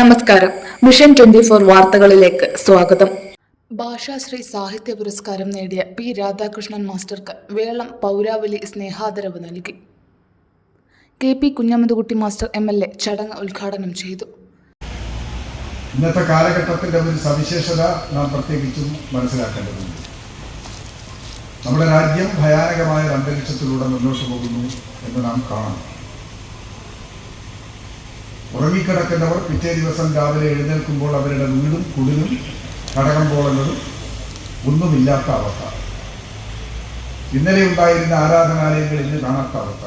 നമസ്കാരം. Mission twenty four വാർത്തകളിലേക്ക് സ്വാഗതം. ഭാഷാശ്രീ സാഹിത്യ പുരസ്കാരം നേടിയ പി രാധാകൃഷ്ണൻ മാസ്റ്റർക്ക് വേളം പൗരാവലി സ്നേഹാദരവ് നൽകി. K P Kunhammadkutty master M L A ചടങ്ങ് ഉദ്ഘാടനം ചെയ്തു. ഇന്നത്തെ കാലഘട്ടത്തിന്റെ ഒരു സവിശേഷത നാം പ്രത്യേകിച്ചും മനസ്സിലാക്കേണ്ടതുണ്ട്. നമ്മുടെ രാജ്യം ഭയാനകമായ ഒരു അന്തരീക്ഷത്തിലൂടെ മുന്നോട്ട് പോകുന്നു എന്ന് നാം കാണണം ഉറങ്ങിക്കിടക്കുന്നവർ പിറ്റേ ദിവസം രാവിലെ എഴുന്നേൽക്കുമ്പോൾ അവരുടെ വീടും കുടിലും കടകം പോളങ്ങളും ഒന്നുമില്ലാത്ത അവസ്ഥ. ഇന്നലെ ഉണ്ടായിരുന്ന ആരാധനാലയങ്ങൾ ഇന്ന് കാണാത്ത അവസ്ഥ.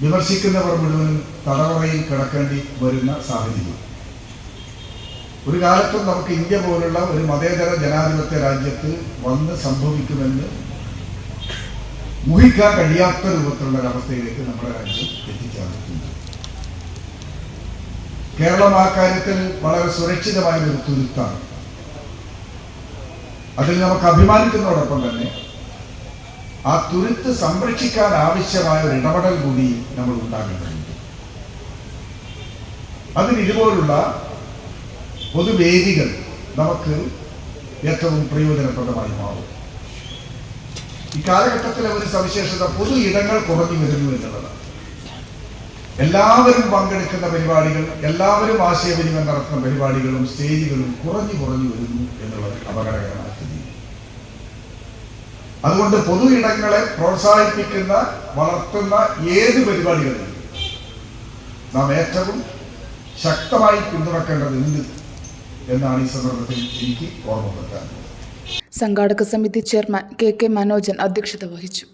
വിമർശിക്കുന്നവർ മുഴുവനും തടവറയിൽ കിടക്കേണ്ടി വരുന്ന സാഹചര്യം. ഒരു കാലത്തും നമുക്ക് ഇന്ത്യ പോലുള്ള ഒരു മതേതര ജനാധിപത്യ രാജ്യത്ത് വന്ന് സംഭവിക്കുമെന്ന് ഊഹിക്കാൻ കഴിയാത്ത രൂപത്തിലുള്ള ഒരവസ്ഥയിലേക്ക് നമ്മുടെ രാജ്യം എത്തിച്ചേർന്നിട്ടുണ്ട്. കേരളം ആ കാര്യത്തിൽ വളരെ സുരക്ഷിതമായ ഒരു തുരുത്താണ്. അതിൽ നമുക്ക് അഭിമാനിക്കുന്നതോടൊപ്പം തന്നെ ആ തുരുത്ത് സംരക്ഷിക്കാൻ ആവശ്യമായ ഒരു ഇടപെടൽ കൂടി നമ്മൾ ഉണ്ടാകേണ്ടതുണ്ട്. അതിന് ഇതുപോലുള്ള പൊതുവേദികൾ നമുക്ക് ഏറ്റവും പ്രയോജനപ്രദമായി മാറും. ഈ കാലഘട്ടത്തിലെ ഒരു സവിശേഷത പൊതു ഇടങ്ങൾ കുറഞ്ഞു വരുന്നു എന്നുള്ളതാണ്. എല്ലാവരും പങ്കെടുക്കുന്ന പരിപാടികൾ എല്ലാവരും ആശയവിനിമയം നടത്തുന്ന പരിപാടികളും സ്റ്റേജുകളും കുറഞ്ഞു കുറഞ്ഞു വരുന്നു എന്നുള്ളത് അപകടകരമായ സ്ഥിതി. അതുകൊണ്ട് പൊതു ഇടങ്ങളെ പ്രോത്സാഹിപ്പിക്കുന്ന വളർത്തുന്ന ഏത് പരിപാടികളിലും നാം ഏറ്റവും ശക്തമായി പിന്തുണക്കേണ്ടതുണ്ട് എന്നാണ് ഈ സന്ദർഭത്തിൽ എനിക്ക് ഓർമ്മപ്പെടുത്താൻ സംഘാടക സമിതി ചെയർമാൻ കെ കെ മനോജൻ അധ്യക്ഷത വഹിച്ചു.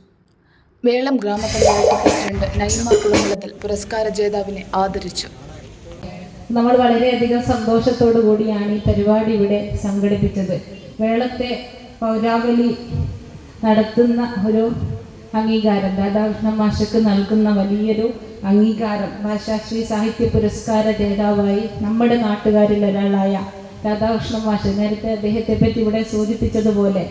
വേളം ഗ്രാമപഞ്ചായത്ത് പ്രസിഡന്റ് നൈമ കുളമുളത്തിൽ പുരസ്കാര ജേതാവിനെ ആദരിച്ചു. നമ്മൾ വളരെയധികം സന്തോഷത്തോടു കൂടിയാണ് ഈ പരിപാടി ഇവിടെ സംഘടിപ്പിച്ചത്. വേളത്തെ പൗരാവലി നടത്തുന്ന ഒരു അംഗീകാരം രാധാകൃഷ്ണ മാഷക്ക് നൽകുന്ന വലിയൊരു അംഗീകാരം ഭാഷാശ്രീ സാഹിത്യ പുരസ്കാര ജേതാവായി നമ്മുടെ നാട്ടുകാരിൽ ഒരാളായ രാധാകൃഷ്ണ മാഷ്. നേരത്തെ അദ്ദേഹത്തെ പറ്റി ഇവിടെ സൂചിപ്പിച്ചതുപോലെ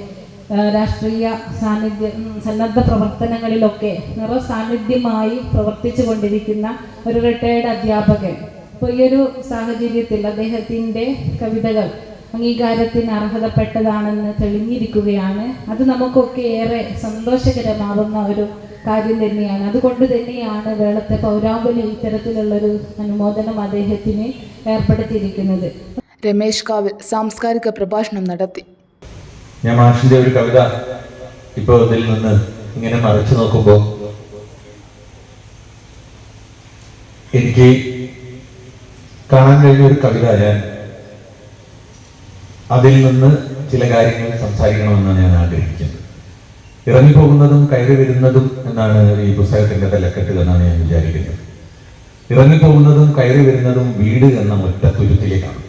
രാഷ്ട്രീയ സാന്നിധ്യം സന്നദ്ധ പ്രവർത്തനങ്ങളിലൊക്കെ നിറ സാന്നിധ്യമായി പ്രവർത്തിച്ചു കൊണ്ടിരിക്കുന്ന ഒരു റിട്ടയർഡ് അധ്യാപകൻ. അപ്പോൾ ഈ ഒരു സാഹചര്യത്തിൽ അദ്ദേഹത്തിന്റെ കവിതകൾ അംഗീകാരത്തിന് അർഹതപ്പെട്ടതാണെന്ന് തെളിഞ്ഞിരിക്കുകയാണ്. അത് നമുക്കൊക്കെ ഏറെ സന്തോഷകരമാവുന്ന ഒരു കാര്യം തന്നെയാണ്. അതുകൊണ്ട് തന്നെയാണ് വേളത്തെ പൗരാവലി ഇത്തരത്തിലുള്ളൊരു അനുമോദനം അദ്ദേഹത്തിന് ഏർപ്പെടുത്തിയിരിക്കുന്നത്. രമേശ് കാവിൽ സാംസ്കാരിക പ്രഭാഷണം നടത്തി. ഞാൻ മാഷിന്റെ ഒരു കവിത ഇപ്പോൾ ഇതിൽ നിന്ന് ഇങ്ങനെ മറച്ചു നോക്കുമ്പോൾ എനിക്ക് കാണാൻ കഴിഞ്ഞ ഒരു കവിത ഞാൻ അതിൽ നിന്ന് ചില കാര്യങ്ങൾ സംസാരിക്കണമെന്നാണ് ഞാൻ ആഗ്രഹിക്കുന്നത്. ഇറങ്ങിപ്പോകുന്നതും കയറി വരുന്നതും എന്നാണ് ഈ പുസ്തകത്തിന്റെ തലക്കെട്ട് എന്നാണ് ഞാൻ വിചാരിക്കുന്നത്. ഇറങ്ങിപ്പോകുന്നതും കയറി വരുന്നതും വീട് എന്ന ഒറ്റ തുരുത്തിലേക്കാണ്.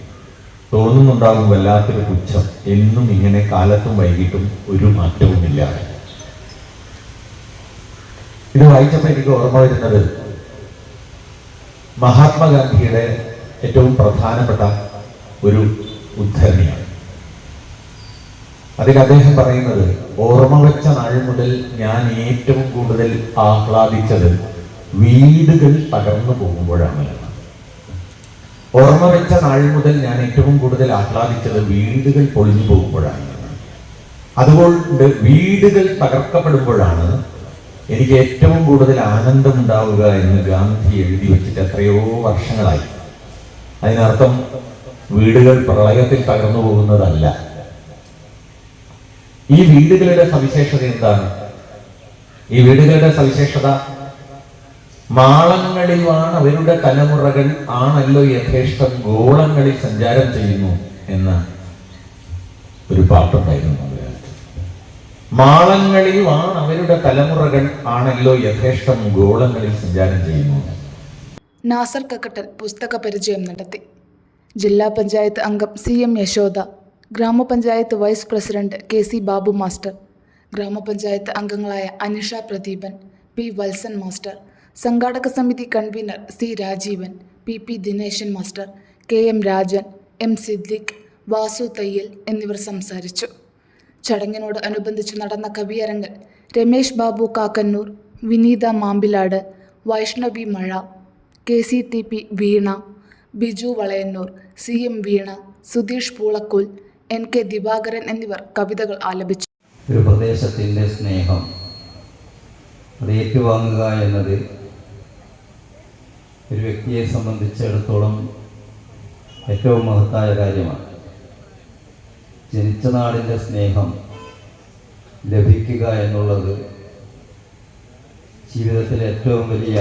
തോന്നുന്നുണ്ടാകും വല്ലാത്തൊരു പുച്ഛം. എന്നും ഇങ്ങനെ കാലത്തും വൈകിട്ടും ഒരു മാറ്റവുമില്ല. ഇത് വായിച്ചപ്പോൾ എനിക്ക് ഓർമ്മ വരുന്നത് മഹാത്മാഗാന്ധിയുടെ ഏറ്റവും പ്രധാനപ്പെട്ട ഒരു ഉദ്ധരണിയാണ്. അതിൽ അദ്ദേഹം പറയുന്നത് ഓർമ്മ വെച്ച നാൾ മുതൽ ഞാൻ ഏറ്റവും കൂടുതൽ ആഹ്ലാദിച്ചത് വീടുകൾ തകർന്നു പോകുമ്പോഴാണ്. ഓർമ്മ വെച്ച നാൾ മുതൽ ഞാൻ ഏറ്റവും കൂടുതൽ ആഹ്ലാദിച്ചത് വീടുകൾ പൊളിഞ്ഞു പോകുമ്പോഴാണ്. അതുകൊണ്ട് വീടുകൾ തകർക്കപ്പെടുമ്പോഴാണ് എനിക്ക് ഏറ്റവും കൂടുതൽ ആനന്ദമുണ്ടാവുക എന്ന് ഗാന്ധി എഴുതി വെച്ചിട്ട് എത്രയോ വർഷങ്ങളായി. അതിനർത്ഥം വീടുകൾ പ്രളയത്തിൽ തകർന്നു പോകുന്നതല്ല. ഈ വീടുകളുടെ സവിശേഷത എന്താണ്? ഈ വീടുകളുടെ സവിശേഷത മാളങ്ങളിലാണ് അവരുടെ തലമുറകൾ ആണല്ലോ യഥേഷ്ടം ഗോളങ്ങളിൽ സഞ്ചാരം ചെയ്യുന്നു എന്ന ഒരു പാട്ടുണ്ടായിരുന്നു നമ്മുടെ കാലത്ത്. അവരുടെ തലമുറകൾ ആണല്ലോ യഥേഷ്ടം ഗോളങ്ങളിൽ സഞ്ചാരം ചെയ്യുന്നു നാസർ കക്കട്ടൽ പുസ്തക പരിചയം നടത്തി ജില്ലാ പഞ്ചായത്ത് അംഗം സി എം യശോദ ഗ്രാമപഞ്ചായത്ത് vice president K C Babu master ഗ്രാമപഞ്ചായത്ത് അംഗങ്ങളായ അനിഷ പ്രദീപൻ പി വത്സൻ മാസ്റ്റർ സംഘാടക സമിതി convener C Rajeevan P P Dineshan master K M Rajan M Siddique Vasu Thayyal എന്നിവർ സംസാരിച്ചു. ചടങ്ങിനോട് അനുബന്ധിച്ച് നടന്ന കവിയരങ്ങൾ രമേശ് ബാബു കാക്കന്നൂർ വിനീത മാമ്പിലാട് വൈഷ്ണവി മഴ K C T P Veena Biju Valayannur C M Veena Sudheesh Poolakkul N K Divakaran എന്നിവർ കവിതകൾ ആലപിച്ചു. ഒരു പ്രദേശത്തിന്റെ സ്നേഹം അത് ഏറ്റുവാങ്ങുക എന്നത് ഒരു വ്യക്തിയെ സംബന്ധിച്ചിടത്തോളം ഏറ്റവും മഹത്തായ കാര്യമാണ്. ജനിച്ച നാടിന്റെ സ്നേഹം ലഭിക്കുക എന്നുള്ളത് ജീവിതത്തിലെ ഏറ്റവും വലിയ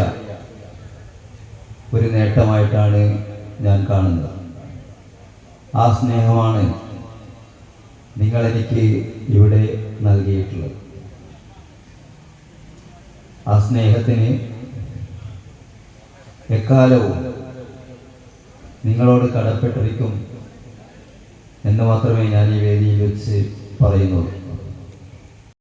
ഒരു നേട്ടമായിട്ടാണ് ഞാൻ കാണുന്നത്. ആ സ്നേഹമാണ് നിങ്ങളെനിക്ക് ഇവിടെ നൽകിയിട്ടുള്ളത്. ആ സ്നേഹത്തിന് എക്കാലവും നിങ്ങളോട് കടപ്പെട്ടിരിക്കും എന്ന് മാത്രമേ ഞാൻ ഈ വേദിയിൽ വെച്ച് പറയുന്നുള്ളൂ.